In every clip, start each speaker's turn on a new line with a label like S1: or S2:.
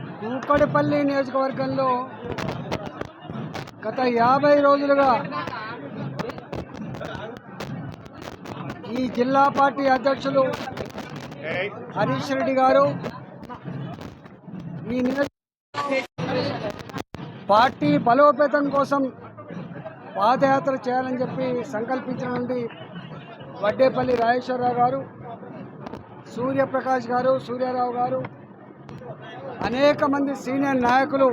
S1: కూకడపల్లి నియోజకవర్గంలో గత యాభై రోజులుగా ఈ జిల్లా పార్టీ అధ్యక్షులు హరీష్ రెడ్డి గారు ఈ పార్టీ బలోపేతం కోసం పాదయాత్ర చేయాలని చెప్పి సంకల్పించిన నుండి వడ్డేపల్లి రాజేశ్వరరావు గారు సూర్యప్రకాష్ గారు సూర్యారావు గారు అనేక మంది సీనియర్ నాయకులు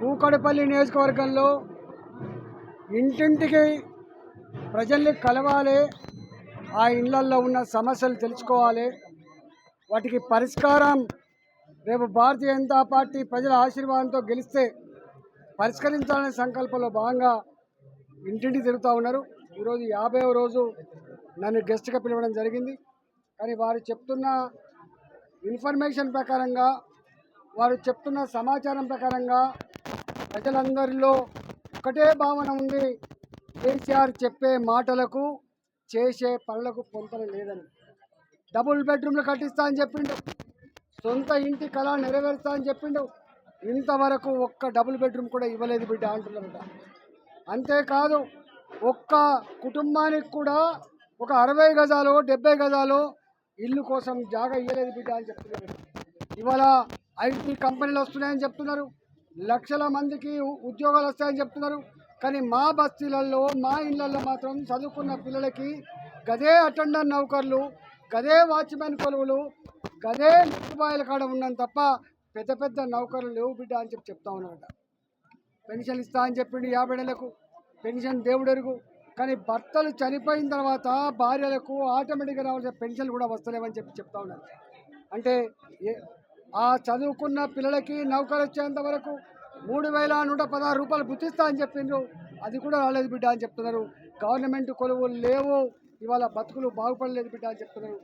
S1: కూకడపల్లి నియోజకవర్గంలో ఇంటింటికి ప్రజల్ని కలవాలి ఆ ఇళ్ళల్లో ఉన్న సమస్యలు తెలుసుకోవాలి వాటికి పరిష్కారం రేపు భారతీయ జనతా పార్టీ ప్రజల ఆశీర్వాదంతో గెలిస్తే పరిష్కరించాలనే సంకల్పంలో భాగంగా ఇంటింటి తిరుగుతూ ఉన్నారు. ఈరోజు యాభైవ రోజు నన్ను గెస్ట్గా పిలవడం జరిగింది. కానీ వారు చెప్తున్న ఇన్ఫర్మేషన్ ప్రకారంగా వారు చెప్తున్న సమాచారం ప్రకారంగా ప్రజలందరిలో ఒకటే భావన ఉంది. కేసీఆర్ చెప్పే మాటలకు చేసే పనులకు పొంతన లేదని. డబుల్ బెడ్రూమ్లు కట్టిస్తా అని చెప్పిండు. సొంత ఇంటి కళ నెరవేరుస్తా అని చెప్పిండు. ఇంతవరకు ఒక్క డబుల్ బెడ్రూమ్ కూడా ఇవ్వలేదు బిడ్డ అంటున్నారట. అంతేకాదు ఒక్క కుటుంబానికి కూడా ఒక అరవై గజాలు డెబ్బై గజాలు ఇల్లు కోసం జాగా ఇవ్వలేదు బిడ్డ అని చెప్తున్నారు. ఇవాళ ఐటీ కంపెనీలు వస్తున్నాయని చెప్తున్నారు. లక్షల మందికి ఉ- ఉద్యోగాలు వస్తాయని చెప్తున్నారు. కానీ మా బస్తీలలో మా ఇళ్ళలో మాత్రం చదువుకున్న పిల్లలకి గదే అటెండర్ నౌకర్లు గదే వాచ్మెన్ కొలువులు గదే నిట్టుబాయిల కాడ ఉన్నాను తప్ప పెద్ద పెద్ద నౌకర్లు లేవు బిడ్డ అని చెప్పి చెప్తా ఉన్నారట. పెన్షన్ ఇస్తా అని చెప్పిండు యాభై నెలకు పెన్షన్ దేవుడెరుగు. కానీ భర్తలు చనిపోయిన తర్వాత భార్యలకు ఆటోమేటిక్గా రావాల్సిన పెన్షన్లు కూడా వస్తలేవని చెప్పి చెప్తా ఉన్నారు. అంటే ఏ- ఆ చదువుకున్న పిల్లలకి నౌకరు వచ్చేంత వరకు మూడు వేల నూట పదహారు రూపాయలు గుర్తిస్తా అని చెప్పిండ్రు. అది కూడా రాలేదు బిడ్డ అని చెప్తున్నారు. గవర్నమెంట్ కొలువులు లేవు. ఇవాళ బతుకులు బాగుపడలేదు బిడ్డ అని చెప్తున్నారు.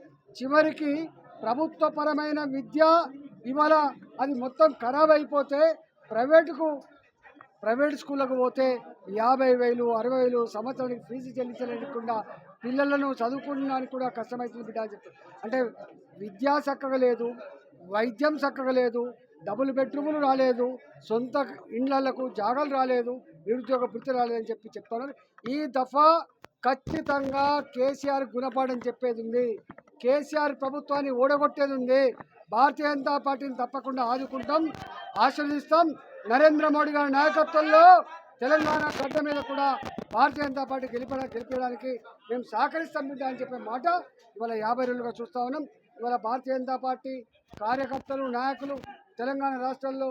S1: చివరికి ప్రభుత్వపరమైన విద్య ఇవాళ అది మొత్తం ఖరాబ్ అయిపోతే ప్రైవేటుకు ప్రైవేట్ స్కూళ్ళకు పోతే యాభై వేలు అరవై వేలు సంవత్సరానికి ఫీజు చెల్లించలేకుండా పిల్లలను చదువుకోవడానికి కూడా కష్టమవుతుంది బిడ్డ అని చెప్తారు. అంటే విద్య చక్కగా లేదు వైద్యం చక్కగా లేదు డబుల్ బెడ్రూములు రాలేదు సొంత ఇండ్లకు జాగాలు రాలేదు నిరుద్యోగ వృత్తి రాలేదని చెప్పి చెప్తున్నారు. ఈ దఫా ఖచ్చితంగా కేసీఆర్ గుణపాఠం చెప్పేది ఉంది. కేసీఆర్ ప్రభుత్వాన్ని ఓడగొట్టేది ఉంది. భారతీయ జనతా పార్టీని తప్పకుండా ఆదుకుంటాం ఆశీర్వదిస్తాం నరేంద్ర మోడీ గారి నాయకత్వంలో తెలంగాణ గడ్డ మీద కూడా భారతీయ జనతా పార్టీ గెలిప గెలిపడానికి మేము సహకరిస్తాం బిడ్డ అని చెప్పే మాట ఇవాళ యాభై రోజులుగా చూస్తా ఉన్నాం. ఇవాళ భారతీయ జనతా పార్టీ కార్యకర్తలు నాయకులు తెలంగాణ రాష్ట్రాల్లో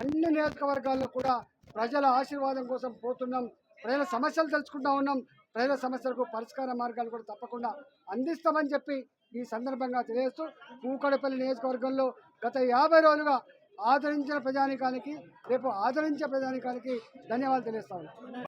S1: అన్ని నియోజకవర్గాల్లో కూడా ప్రజల ఆశీర్వాదం కోసం పోతున్నాం. ప్రజల సమస్యలు తెలుసుకుంటా ఉన్నాం. ప్రజల సమస్యలకు పరిష్కార మార్గాలు కూడా తప్పకుండా అందిస్తామని చెప్పి ఈ సందర్భంగా తెలియజేస్తూ కూకడపల్లి నియోజకవర్గంలో గత యాభై రోజులుగా ఆదరించిన ప్రజానికానికి రేపు ఆదరించే ప్రజానికానికి ధన్యవాదాలు తెలియజేస్తా